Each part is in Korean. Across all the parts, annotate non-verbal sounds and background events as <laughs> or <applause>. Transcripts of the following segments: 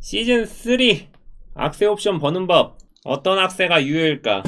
시즌 3 악세 옵션 버는 법 어떤 악세가 유효일까?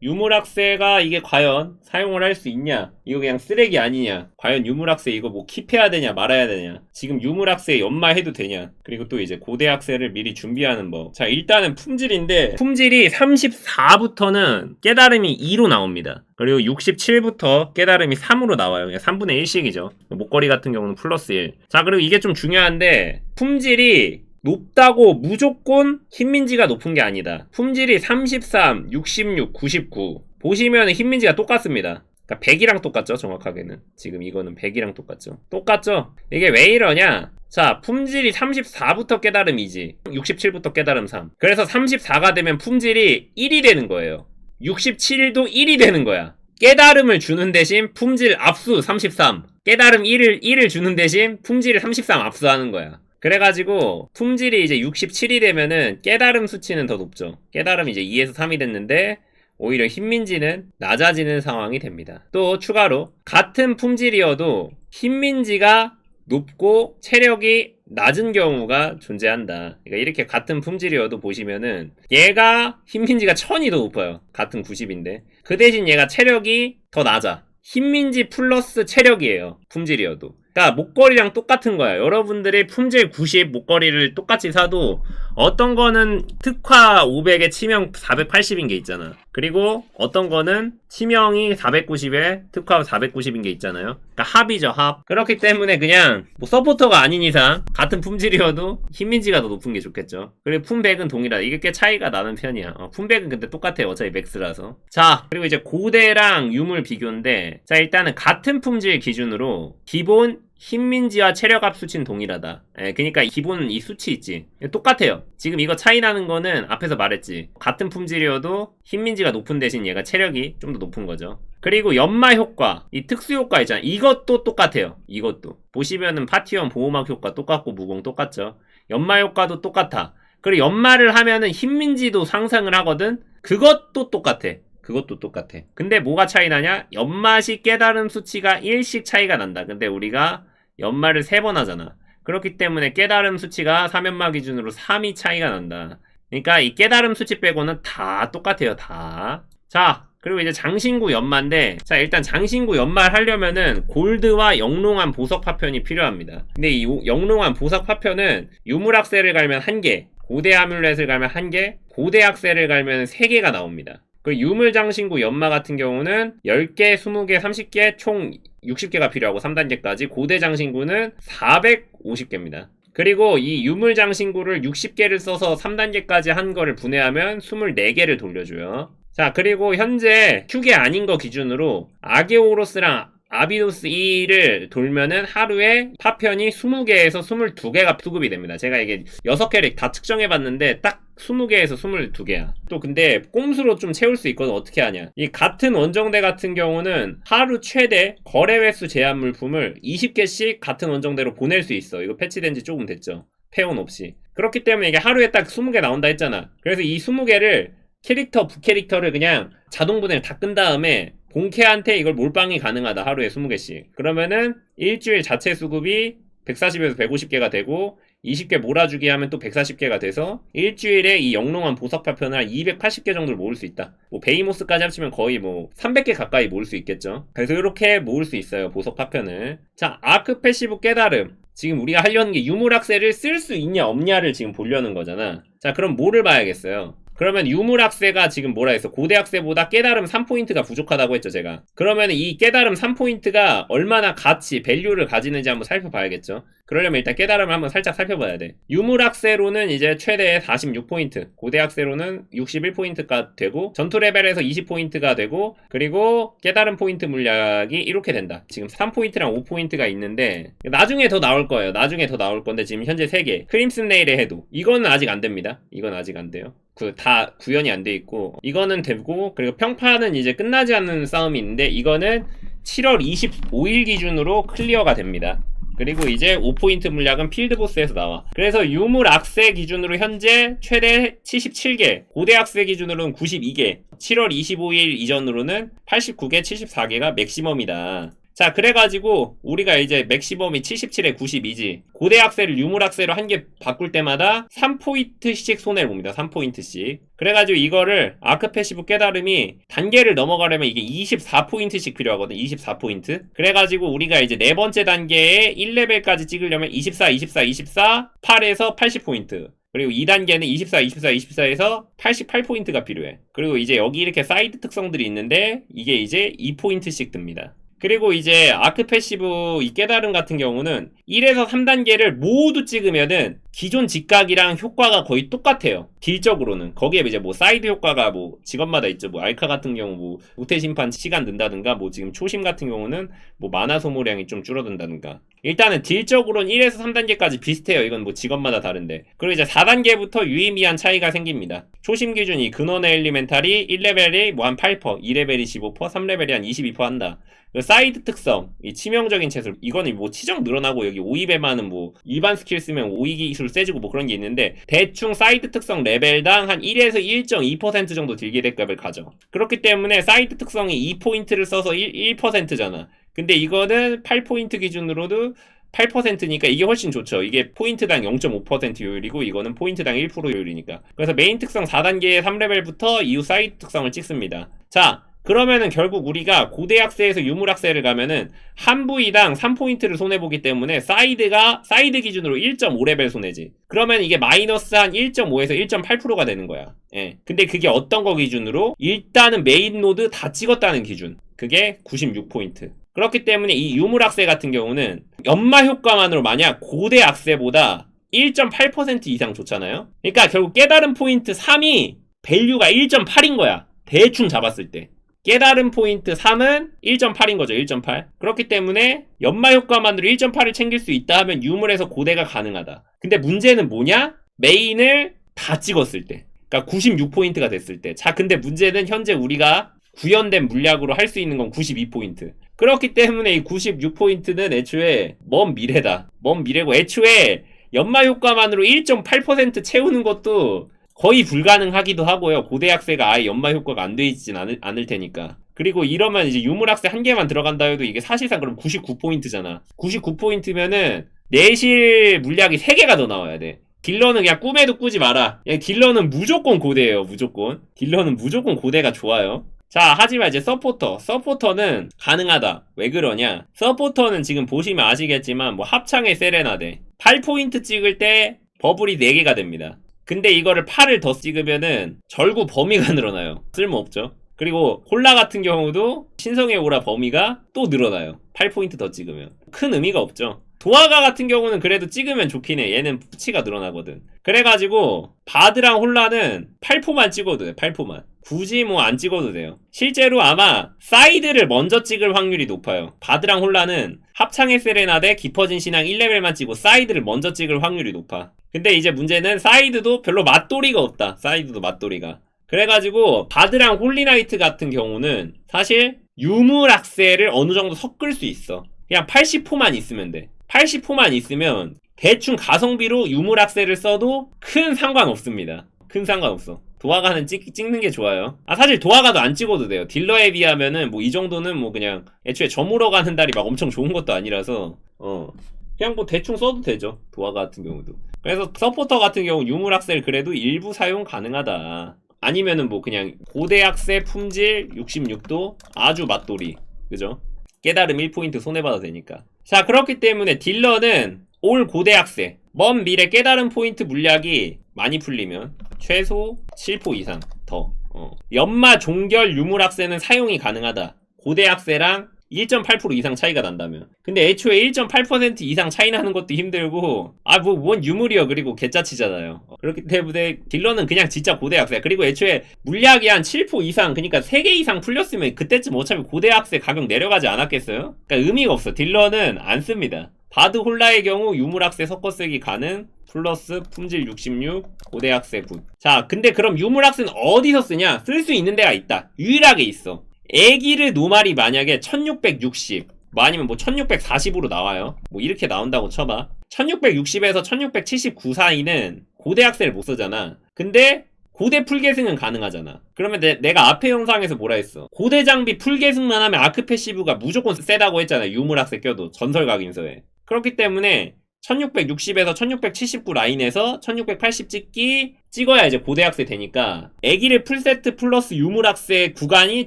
유물 악세가 이게 과연 사용을 할 수 있냐? 이거 그냥 쓰레기 아니냐? 과연 유물 악세 이거 뭐 킵해야 되냐 말아야 되냐? 지금 유물 악세 연마해도 되냐? 그리고 또 이제 고대 악세를 미리 준비하는 법. 자 일단은 품질인데 품질이 34부터는 깨달음이 2로 나옵니다. 그리고 67부터 깨달음이 3으로 나와요. 그냥 3분의 1씩이죠. 목걸이 같은 경우는 플러스 1. 자 그리고 이게 좀 중요한데 품질이 높다고 무조건 흰민지가 높은 게 아니다. 품질이 33, 66, 99. 보시면 흰민지가 똑같습니다. 그러니까 100이랑 똑같죠, 정확하게는. 지금 이거는 100이랑 똑같죠. 똑같죠? 이게 왜 이러냐? 자, 품질이 34부터 깨달음이지. 67부터 깨달음 3. 그래서 34가 되면 품질이 1이 되는 거예요. 67도 1이 되는 거야. 깨달음을 주는 대신 품질 압수 33. 깨달음 1을, 1을 주는 대신 품질을 33 압수하는 거야. 그래가지고 품질이 이제 67이 되면은 깨달음 수치는 더 높죠. 깨달음이 이제 2에서 3이 됐는데 오히려 흰민지는 낮아지는 상황이 됩니다. 또 추가로 같은 품질이어도 흰민지가 높고 체력이 낮은 경우가 존재한다. 그러니까 이렇게 같은 품질이어도 보시면은 얘가 흰민지가 1000이 더 높아요. 같은 90인데. 그 대신 얘가 체력이 더 낮아. 흰민지 플러스 체력이에요. 품질이어도. 그러니까 목걸이랑 똑같은 거야. 여러분들이 품질 90 목걸이를 똑같이 사도 어떤 거는 특화 500에 치명 480인 게 있잖아. 그리고 어떤 거는 치명이 490에 특화 490인 게 있잖아요. 그러니까 합이죠, 합. 그렇기 때문에 그냥 뭐 서포터가 아닌 이상 같은 품질이어도 흰민지가 더 높은 게 좋겠죠. 그리고 품백은 동일하다. 이게 꽤 차이가 나는 편이야. 어, 품백은 근데 똑같아요. 어차피 맥스라서. 자, 그리고 이제 고대랑 유물 비교인데 자, 일단은 같은 품질 기준으로 기본 흰민지와 체력압 수치는 동일하다. 예, 그러니까 기본 이 수치 있지. 똑같아요. 지금 이거 차이 나는 거는 앞에서 말했지. 같은 품질이어도 흰민지가 높은 대신 얘가 체력이 좀 더 높은 거죠. 그리고 연마 효과, 이 특수 효과 있잖아. 이것도 똑같아요. 이것도. 보시면은 파티원 보호막 효과 똑같고 무공 똑같죠. 연마 효과도 똑같아. 그리고 연마를 하면은 흰민지도 상승을 하거든. 그것도 똑같아. 그것도 똑같아. 근데 뭐가 차이 나냐? 연맛이 깨달음 수치가 1씩 차이가 난다. 근데 우리가 연말을 3번 하잖아. 그렇기 때문에 깨달음 수치가 3연마 기준으로 3이 차이가 난다. 그러니까 이 깨달음 수치 빼고는 다 똑같아요. 다. 자, 그리고 이제 장신구 연마인데 자 일단 장신구 연마를 하려면은 골드와 영롱한 보석 파편이 필요합니다. 근데 이 영롱한 보석 파편은 유물학세를 갈면 1개, 고대 아뮬렛을 갈면 1개, 고대 학세를 갈면 3개가 나옵니다. 그 유물장신구 연마 같은 경우는 10개, 20개, 30개, 총 60개가 필요하고 3단계까지 고대장신구는 450개입니다. 그리고 이 유물장신구를 60개를 써서 3단계까지 한 거를 분해하면 24개를 돌려줘요. 자, 그리고 현재 휴게 아닌 거 기준으로 아게오로스랑 아비도스 2를 돌면은 하루에 파편이 20개에서 22개가 수급이 됩니다. 제가 이게 6캐릭 다 측정해봤는데 딱 20개에서 22개야. 또 근데 꼼수로 좀 채울 수 있거든 어떻게 하냐. 이 같은 원정대 같은 경우는 하루 최대 거래 횟수 제한 물품을 20개씩 같은 원정대로 보낼 수 있어. 이거 패치된 지 조금 됐죠. 페온 없이. 그렇기 때문에 이게 하루에 딱 20개 나온다 했잖아. 그래서 이 20개를 캐릭터, 부캐릭터를 그냥 자동 분해를 다 끈 다음에 본캐한테 이걸 몰빵이 가능하다. 하루에 20개씩. 그러면은 일주일 자체 수급이 140에서 150개가 되고 20개 몰아주기 하면 또 140개가 돼서 일주일에 이 영롱한 보석 파편을 한 280개 정도를 모을 수 있다. 뭐 베이모스까지 합치면 거의 뭐 300개 가까이 모을 수 있겠죠. 그래서 이렇게 모을 수 있어요. 보석 파편을. 자, 아크 패시브 깨달음. 지금 우리가 하려는 게 유물학세를 쓸 수 있냐 없냐를 지금 보려는 거잖아. 자, 그럼 뭐를 봐야겠어요? 그러면 유물학세가 지금 뭐라 했어? 고대학세보다 깨달음 3포인트가 부족하다고 했죠, 제가. 그러면 이 깨달음 3포인트가 얼마나 가치, 밸류를 가지는지 한번 살펴봐야겠죠. 그러려면 일단 깨달음을 한번 살짝 살펴봐야 돼. 유물학세로는 이제 최대 46포인트, 고대학세로는 61포인트가 되고, 전투 레벨에서 20포인트가 되고, 그리고 깨달음 포인트 물약이 이렇게 된다. 지금 3포인트랑 5포인트가 있는데, 나중에 더 나올 거예요. 나중에 더 나올 건데, 지금 현재 3개. 크림슨 네일에 해도. 이거는 아직 안 됩니다. 이건 아직 안 돼요. 그 다 구현이 안 돼 있고 이거는 되고 그리고 평판은 이제 끝나지 않는 싸움이 있는데 이거는 7월 25일 기준으로 클리어가 됩니다. 그리고 이제 5포인트 물약은 필드보스에서 나와. 그래서 유물 악세 기준으로 현재 최대 77개, 고대 악세 기준으로는 92개, 7월 25일 이전으로는 89개, 74개가 맥시멈이다. 자, 그래가지고 우리가 이제 맥시멈이 77에 92지. 고대 악셀을 유물 악셀로 한 개 바꿀 때마다 3포인트씩 손해를 봅니다. 3포인트씩. 그래가지고 이거를 아크 패시브 깨달음이 단계를 넘어가려면 이게 24포인트씩 필요하거든. 24포인트. 그래가지고 우리가 이제 네 번째 단계에 1레벨까지 찍으려면 24, 24, 24, 8에서 80포인트. 그리고 2단계는 24, 24, 24에서 88포인트가 필요해. 그리고 이제 여기 이렇게 사이드 특성들이 있는데 이게 이제 2포인트씩 듭니다. 그리고 이제 아크 패시브 이 깨달음 같은 경우는 1에서 3단계를 모두 찍으면은 기존 직각이랑 효과가 거의 똑같아요. 딜적으로는. 거기에 이제 뭐 사이드 효과가 뭐 직업마다 있죠. 뭐 알카 같은 경우 뭐 우태 심판 시간 든다든가 뭐 지금 초심 같은 경우는 뭐 만화 소모량이 좀 줄어든다든가. 일단은 딜적으로는 1에서 3단계까지 비슷해요. 이건 뭐 직업마다 다른데. 그리고 이제 4단계부터 유의미한 차이가 생깁니다. 초심 기준이 근원의 엘리멘탈이 1레벨이 뭐 한 8%, 2레벨이 15%, 3레벨이 한 22% 한다. 그 사이드 특성, 이 치명적인 채술, 이거는 뭐 치정 늘어나고 여기 오이베마는 뭐 일반 스킬 쓰면 오이 기술 세지고 뭐 그런 게 있는데 대충 사이드 특성 레벨당 한 1에서 1.2% 정도 딜기대값을 가져. 그렇기 때문에 사이드 특성이 2포인트를 써서 1, 1%잖아. 근데 이거는 8포인트 기준으로도 8%니까 이게 훨씬 좋죠. 이게 포인트당 0.5% 효율이고 이거는 포인트당 1% 효율이니까. 그래서 메인 특성 4단계 3레벨부터 이후 사이드 특성을 찍습니다. 자, 그러면은 결국 우리가 고대학세에서 유물학세를 가면은 한 부위당 3포인트를 손해보기 때문에 사이드가 사이드 기준으로 1.5레벨 손해지. 그러면 이게 마이너스 한 1.5에서 1.8%가 되는 거야. 예. 근데 그게 어떤 거 기준으로? 일단은 메인 노드 다 찍었다는 기준. 그게 96포인트. 그렇기 때문에 이 유물학세 같은 경우는 연마 효과만으로 만약 고대 악세보다 1.8% 이상 좋잖아요. 그러니까 결국 깨달은 포인트 3이 밸류가 1.8인 거야. 대충 잡았을 때. 깨달은 포인트 3은 1.8인 거죠. 1.8. 그렇기 때문에 연마 효과만으로 1.8을 챙길 수 있다 하면 유물에서 고대가 가능하다. 근데 문제는 뭐냐? 메인을 다 찍었을 때. 그러니까 96포인트가 됐을 때. 자, 근데 문제는 현재 우리가 구현된 물약으로 할 수 있는 건 92포인트. 그렇기 때문에 이 96포인트는 애초에 먼 미래다. 먼 미래고 애초에 연마 효과만으로 1.8% 채우는 것도 거의 불가능하기도 하고요. 고대학세가 아예 연마 효과가 안 돼 있진 않을, 않을 테니까. 그리고 이러면 이제 유물학세 한 개만 들어간다 해도 이게 사실상 그럼 99포인트잖아. 99포인트면은 내실 물약이 3개가 더 나와야 돼. 딜러는 그냥 꿈에도 꾸지 마라. 그냥 딜러는 무조건 고대예요, 무조건. 딜러는 무조건 고대가 좋아요. 자, 하지만 이제 서포터. 서포터는 가능하다. 왜 그러냐? 서포터는 지금 보시면 아시겠지만, 뭐 합창의 세레나데. 8포인트 찍을 때 버블이 4개가 됩니다. 근데 이거를 8을 더 찍으면은 절구 범위가 <laughs> 늘어나요. 쓸모없죠. 그리고 콜라 같은 경우도 신성의 오라 범위가 또 늘어나요. 8포인트 더 찍으면. 큰 의미가 없죠. 도화가 같은 경우는 그래도 찍으면 좋긴 해. 얘는 푸치가 늘어나거든. 그래가지고 바드랑 홀라는 8포만 찍어도 돼. 8포만. 굳이 뭐 안 찍어도 돼요. 실제로 아마 사이드를 먼저 찍을 확률이 높아요. 바드랑 홀라는 합창의 세레나데 깊어진 신앙 1레벨만 찍고 사이드를 먼저 찍을 확률이 높아. 근데 이제 문제는 사이드도 별로 맛도리가 없다. 사이드도 맛도리가. 그래가지고 바드랑 홀리나이트 같은 경우는 사실 유물 악세를 어느 정도 섞을 수 있어. 그냥 80포만 있으면 돼. 80포만 있으면 대충 가성비로 유물 악세를 써도 큰 상관 없습니다. 큰 상관 없어. 도화가는 찍, 찍는 게 좋아요. 아, 사실 도화가도 안 찍어도 돼요. 딜러에 비하면은 뭐 이 정도는 뭐 그냥 애초에 저물어 가는 달이 막 엄청 좋은 것도 아니라서, 어. 그냥 뭐 대충 써도 되죠. 도화가 같은 경우도. 그래서 서포터 같은 경우 유물 악셀 그래도 일부 사용 가능하다. 아니면은 뭐 그냥 고대 악세 품질 66도 아주 맛돌이. 그죠? 깨달음 1포인트 손해봐도 되니까. 자, 그렇기 때문에 딜러는 올 고대 악세, 먼 미래 깨달음 포인트 물약이 많이 풀리면 최소 7포 이상 더. 어. 연마 종결 유물 악세는 사용이 가능하다. 고대 악세랑 1.8% 이상 차이가 난다면. 근데 애초에 1.8% 이상 차이 나는 것도 힘들고, 아, 뭐, 뭔 유물이요. 그리고 개짜치잖아요. 어, 그렇기 때문에 딜러는 그냥 진짜 고대 악세. 그리고 애초에 물약이 한 7% 이상, 그러니까 3개 이상 풀렸으면 그때쯤 어차피 고대 악세 가격 내려가지 않았겠어요? 그러니까 의미가 없어. 딜러는 안 씁니다. 바드 홀라의 경우 유물학세 섞어 쓰기 가능 플러스 품질 66 고대학세 굿. 자 근데 그럼 유물학세는 어디서 쓰냐 쓸 수 있는 데가 있다 유일하게 있어 애기르 노말이 만약에 1660 뭐 아니면 뭐 1640으로 나와요 뭐 이렇게 나온다고 쳐봐 1660에서 1679 사이는 고대학세를 못 쓰잖아 근데 고대 풀계승은 가능하잖아. 그러면 내, 내가 앞에 영상에서 뭐라 했어? 고대 장비 풀계승만 하면 아크 패시브가 무조건 세다고 했잖아. 유물학세 껴도 전설각인서에. 그렇기 때문에 1660에서 1679 라인에서 1680 찍기 찍어야 이제 고대학세 되니까 애기를 풀세트 플러스 유물학세 구간이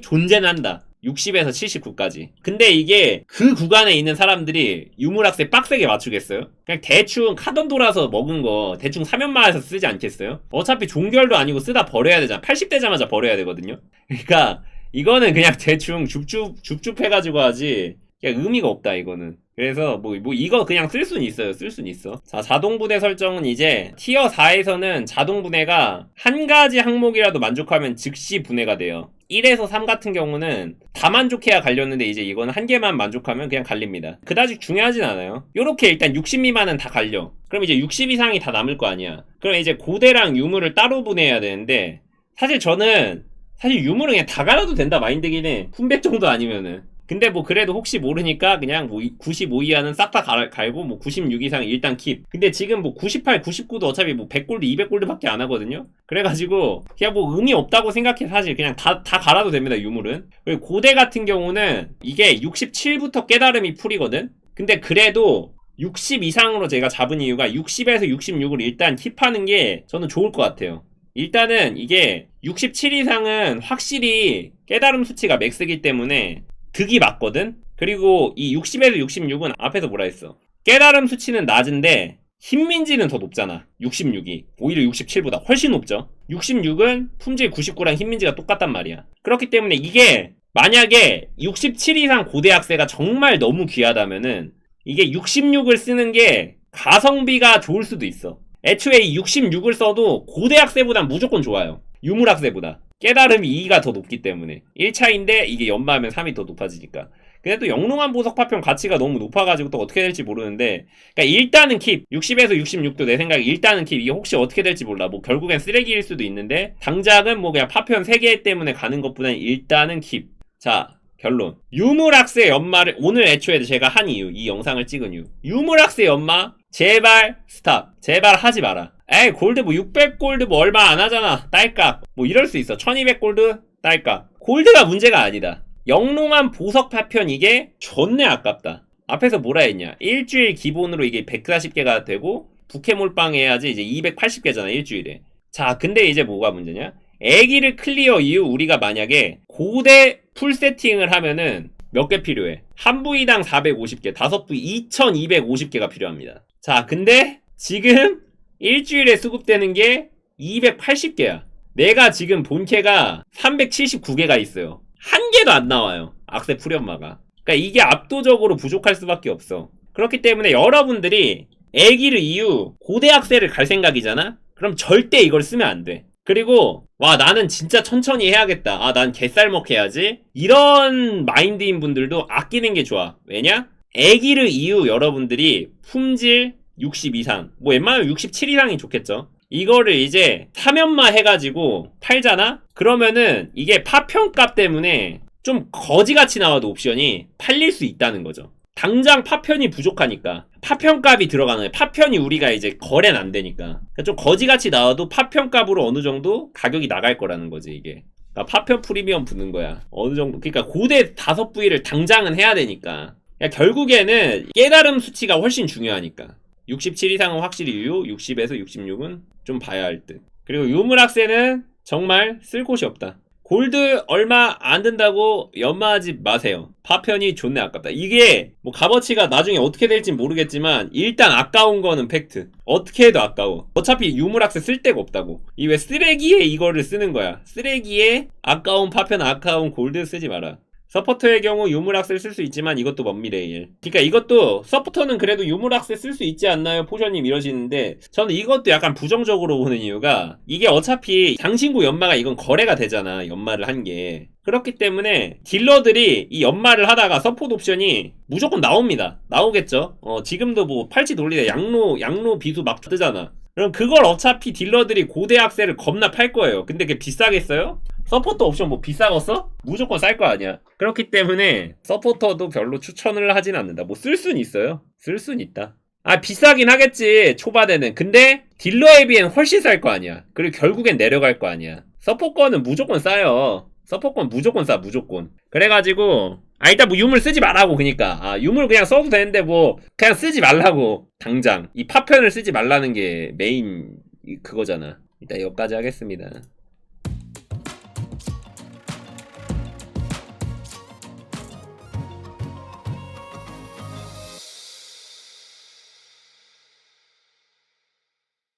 존재한다. 60에서 79까지. 근데 이게 그 구간에 있는 사람들이 유물학세 빡세게 맞추겠어요? 그냥 대충 카던 돌아서 먹은 거 대충 사면마에서 쓰지 않겠어요? 어차피 종결도 아니고 쓰다 버려야 되잖아. 80되자마자 버려야 되거든요? 그러니까 이거는 그냥 대충 줍줍, 줍줍 해가지고 하지. 그냥 의미가 없다, 이거는. 그래서 뭐, 뭐 이거 그냥 쓸 수는 있어요. 쓸 수는 있어. 자, 자동 분해 설정은 이제 티어 4에서는 자동 분해가 한 가지 항목이라도 만족하면 즉시 분해가 돼요. 1에서 3 같은 경우는 다 만족해야 갈렸는데 이제 이거는 한 개만 만족하면 그냥 갈립니다. 그다지 중요하진 않아요. 요렇게 일단 60 미만은 다 갈려. 그럼 이제 60 이상이 다 남을 거 아니야. 그럼 이제 고대랑 유물을 따로 분해해야 되는데 사실 저는 사실 유물은 그냥 다 갈아도 된다 마인드긴 해. 품백 정도 아니면은. 근데 뭐 그래도 혹시 모르니까 그냥 뭐 95 이하는 싹 다 갈고 뭐 96 이상 일단 킵. 근데 지금 뭐 98, 99도 어차피 뭐 100골드, 200골드밖에 안 하거든요. 그래가지고 그냥 뭐 의미 없다고 생각해 사실 그냥 다 다 갈아도 됩니다 유물은. 그리고 고대 같은 경우는 이게 67부터 깨달음이 풀이거든. 근데 그래도 60 이상으로 제가 잡은 이유가 60에서 66을 일단 킵하는 게 저는 좋을 것 같아요. 일단은 이게 67 이상은 확실히 깨달음 수치가 맥스기 때문에 득이 맞거든? 그리고 이 60에서 66은 앞에서 뭐라 했어? 깨달음 수치는 낮은데 힘민지는 더 높잖아. 66이. 오히려 67보다 훨씬 높죠. 66은 품질 99랑 힘민지가 똑같단 말이야. 그렇기 때문에 이게 만약에 67 이상 고대학세가 정말 너무 귀하다면은 이게 66을 쓰는 게 가성비가 좋을 수도 있어. 애초에 이 66을 써도 고대학세보단 무조건 좋아요. 유물학세보다. 깨달음이 2가 더 높기 때문에. 1차인데 이게 연마하면 3이 더 높아지니까. 근데 또 영롱한 보석 파편 가치가 너무 높아가지고 또 어떻게 될지 모르는데 그러니까 일단은 킵 60에서 66도 내 생각에 일단은 킵 이게 혹시 어떻게 될지 몰라. 뭐 결국엔 쓰레기일 수도 있는데 당장은 뭐 그냥 파편 3개 때문에 가는 것보다는 일단은 킵자 결론. 유물학세 연마를 오늘 애초에 제가 한 이유 이 영상을 찍은 이유. 유물학세 연마? 제발 스탑. 제발 하지 마라. 에이 골드 뭐 600골드 뭐 얼마 안 하잖아. 딸깍. 뭐 이럴 수 있어. 1200골드? 딸깍. 골드가 문제가 아니다. 영롱한 보석 파편 이게 존내 아깝다. 앞에서 뭐라 했냐? 일주일 기본으로 이게 140개가 되고 부캐몰빵 해야지 이제 280개잖아 일주일에. 자 근데 이제 뭐가 문제냐? 애기를 클리어 이후 우리가 만약에 고대 풀 세팅을 하면은 몇 개 필요해? 한 부위당 450개, 다섯 부위 2250개가 필요합니다. 자, 근데 지금 일주일에 수급되는 게 280개야. 내가 지금 본캐가 379개가 있어요. 한 개도 안 나와요. 악세 풀연마가. 그러니까 이게 압도적으로 부족할 수밖에 없어. 그렇기 때문에 여러분들이 애기를 이후 고대 악세를 갈 생각이잖아? 그럼 절대 이걸 쓰면 안 돼. 그리고 와 나는 진짜 천천히 해야겠다. 아 난 개쌀먹 해야지. 이런 마인드인 분들도 아끼는 게 좋아. 왜냐? 애기를 이후 여러분들이 품질 60 이상, 뭐 웬만하면 67 이상이 좋겠죠. 이거를 이제 사면마 해가지고 팔잖아? 그러면은 이게 파편값 때문에 좀 거지같이 나와도 옵션이 팔릴 수 있다는 거죠. 당장 파편이 부족하니까. 파편값이 들어가는 거예요. 파편이 우리가 이제 거래는 안 되니까. 그러니까 좀 거지같이 나와도 파편값으로 어느 정도 가격이 나갈 거라는 거지 이게. 그러니까 파편 프리미엄 붙는 거야. 어느 정도. 그러니까 고대 다섯 부위를 당장은 해야 되니까. 그러니까 결국에는 깨달음 수치가 훨씬 중요하니까. 67 이상은 확실히 유효 60에서 66은 좀 봐야 할 듯. 그리고 유물학세는 정말 쓸 곳이 없다 골드 얼마 안 든다고 연마하지 마세요. 파편이 존내 아깝다. 이게 뭐 값어치가 나중에 어떻게 될지 모르겠지만 일단 아까운 거는 팩트. 어떻게 해도 아까워. 어차피 유물학세 쓸 데가 없다고. 이 왜 쓰레기에 이거를 쓰는 거야. 쓰레기에 아까운 파편 아까운 골드 쓰지 마라. 서포터의 경우 유물학세 쓸 수 있지만 이것도 먼 미래일. 그러니까 이것도 서포터는 그래도 유물학세 쓸 수 있지 않나요? 포션님 이러시는데 저는 이것도 약간 부정적으로 보는 이유가 이게 어차피 장신구 연마가 이건 거래가 되잖아. 연마를 한 게. 그렇기 때문에 딜러들이 이 연마를 하다가 서포트 옵션이 무조건 나옵니다. 나오겠죠. 어, 지금도 뭐 팔찌 돌리다 양로 양로 비수 막 뜨잖아. 그럼 그걸 어차피 딜러들이 고대 학세를 겁나 팔 거예요. 근데 그게 비싸겠어요? 서포터 옵션 뭐 비싸겠어? 무조건 쌀 거 아니야. 그렇기 때문에 서포터도 별로 추천을 하진 않는다. 뭐 쓸 순 있어요. 쓸 순 있다. 아 비싸긴 하겠지 초반에는 근데 딜러에 비엔 훨씬 쌀 거 아니야 그리고 결국엔 내려갈 거 아니야 서포권은 무조건 싸요 서포권 무조건 싸 무조건 그래가지고 아 일단 뭐 유물 쓰지 말라고 그니까. 아 유물 그냥 써도 되는데 뭐 그냥 쓰지 말라고 당장. 이 파편을 쓰지 말라는 게 메인 이- 그거잖아. 일단 여기까지 하겠습니다